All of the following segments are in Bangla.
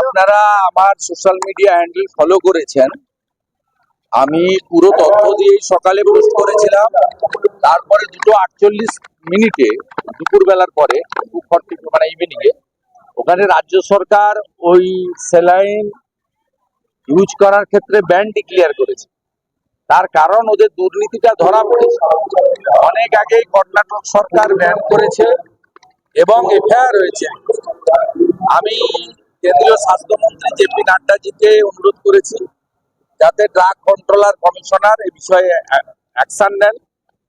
আপনারা আমার সোশ্যাল মিডিয়া হ্যান্ডেল ফলো করেছেন। আমি পুরো তথ্য দিয়ে সকালে পোস্ট করেছিলাম। তারপরে দুটো আটচল্লিশ মিনিটে, দুপুরবেলার পরে টু ফর্টি মানে ইভিনিং এ, ওখানে রাজ্য সরকার ওই স্যালাইন ইউজ করার ক্ষেত্রে ব্যান ডিক্লেয়ার করেছে। তার কারণ ওদের দুর্নীতিটা ধরা পড়েছে। অনেক আগেই কর্ণাটক সরকার ব্যান করেছে এবং এফআইআর হয়েছে। আমি কেন্দ্রীয় স্বাস্থ্যমন্ত্রী জেপি নাড্ডাজিকে অনুরোধ করেছি যাতে ড্রাগ কন্ট্রোলার কমিশনার এ বিষয়ে অ্যাকশন নেন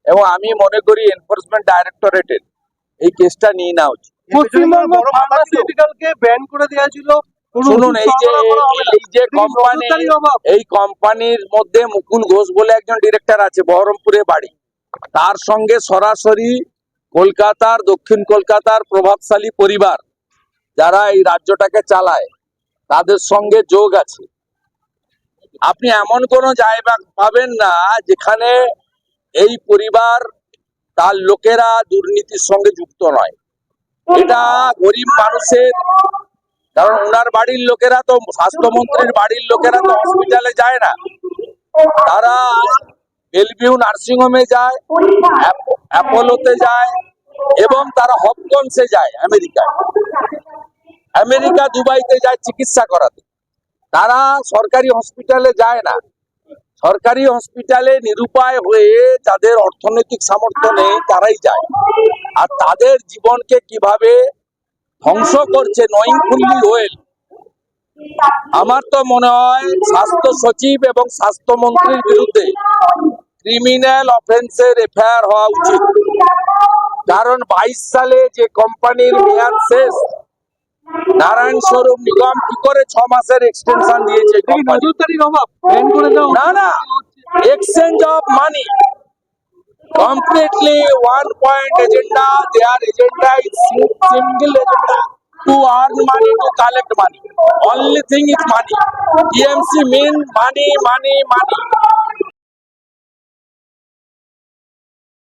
এবং আমি মনে করি এনফোর্সমেন্ট ডাইরেক্টরেটের এই কেসটা নিয়ে নেওয়া উচিত। পশ্চিমবঙ্গ ফার্মাসিউটিক্যালকে ব্যান করে দেওয়া ছিল শুনুন এই যে। এই যে কোম্পানি এই কোম্পানির মধ্যে মুকুল ঘোষ বলে একজন ডিরেক্টর আছে বহরমপুরে বাড়ি। তার সঙ্গে সরাসরি কলকাতার দক্ষিণ কলকাতার প্রভাবশালী পরিবার যারা এই রাজ্যটাকে চালায়, তাদের সঙ্গে যোগ আছে। আপনি এমন কোনো জায়গা পাবেন না যেখানে এই পরিবার তার লোকেরা দুর্নীতির সঙ্গে যুক্ত নয়। এটা গরিব মানুষের, কারণ ওনার বাড়ির লোকেরা তো স্বাস্থ্যমন্ত্রীর বাড়ির লোকেরা তো হসপিটালে যায় না। তারা বেলভিউ নার্সিং হোমে যায় অ্যাপোলোতে যায়, এবং তারা হপকনসে যায়, আমেরিকায়। আমেরিকা দুবাইতে যায় চিকিৎসা করাতে। তারা সরকারি হসপিটালে যায় না। সরকারি হসপিটালে নিরুপায় হয়ে যাদের অর্থনৈতিক সামর্থ্য নেই, তারাই যায়। আর তাদের জীবনকে কীভাবে ধ্বংস করছে নয়িং ফুল্লি ওয়েল, আমার তো মনে হয় স্বাস্থ্য সচিব এবং স্বাস্থ্যমন্ত্রীর বিরুদ্ধে ক্রিমিনাল অফেন্সের এফআইআর হওয়া উচিত। কারণ বাইশ সালে যে কোম্পানির মেয়াদ শেষ নারায়ণ স্বরূপ নিগম কি করে ছ মাসের এক্সটেনশন দিয়েছে না না money completely one point agenda their agenda is sim- single agenda to earn money to collect money only thing is money tmc mean money money money